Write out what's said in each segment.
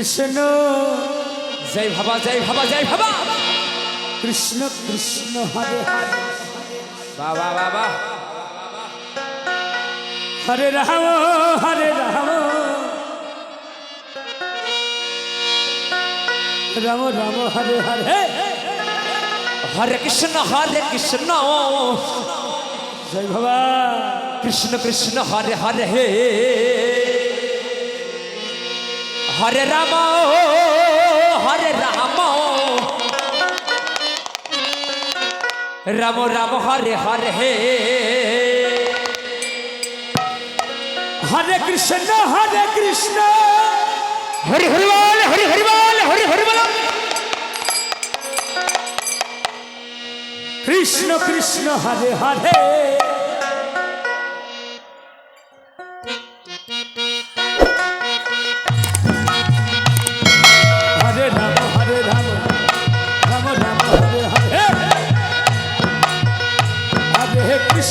কৃষ্ণ। জয় বাবা জয় বাবা জয় বাবা কৃষ্ণ কৃষ্ণ হরে হরে। বাবা বাবা হরে রাম হরে রাম। রাম রাম হরে হরে। হরে কৃষ্ণ হরে কৃষ্ণ। জয় বাবা কৃষ্ণ কৃষ্ণ হরে হরে। হে হরে রাম হরে রাম। রাম রাম হরে হরে। হরে কৃষ্ণ হরে কৃষ্ণ। হরি হরি বল হরি হরি বল হরি হরি বল। কৃষ্ণ কৃষ্ণ হরে হরে।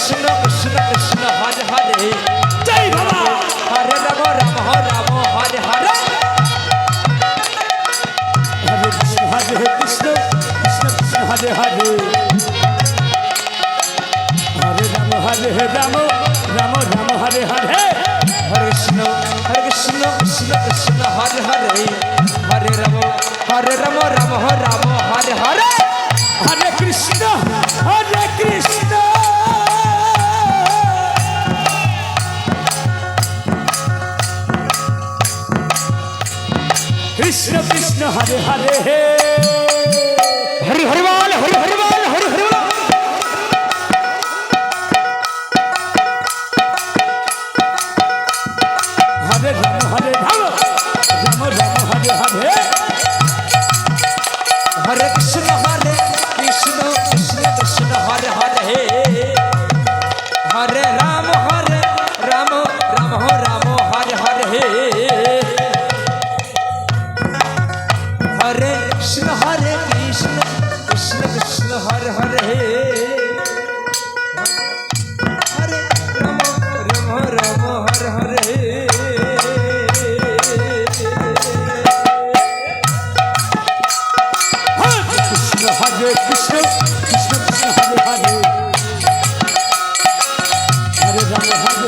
কৃষ্ণ কৃষ্ণ কৃষ্ণ হরে হরে। জয় বাবা। হরে রাম রাম রাম হরে হরে। হরে কৃষ্ণ হরে কৃষ্ণ কৃষ্ণ কৃষ্ণ হরে হরে। হরে রাম হরে রাম রাম রাম হরে হরে। হরে কৃষ্ণ হরে কৃষ্ণ কৃষ্ণ কৃষ্ণ হরে হরে। হরে রাম হরে রাম রাম রাম। হরে হরি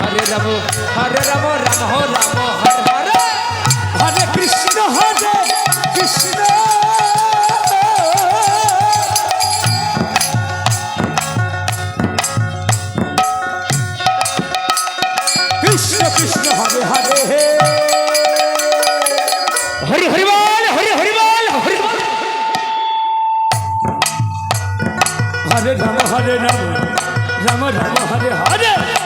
হরে রাম হরে রাম রাম রাম হরে হরে। হরে কৃষ্ণ হরে কৃষ্ণ। কৃষ্ণ কৃষ্ণ হরে হরে। হে হরি হরিবাল হরি হরিবাল হরি হরে রাম হরে রাম। রাম রাম হরে হরে।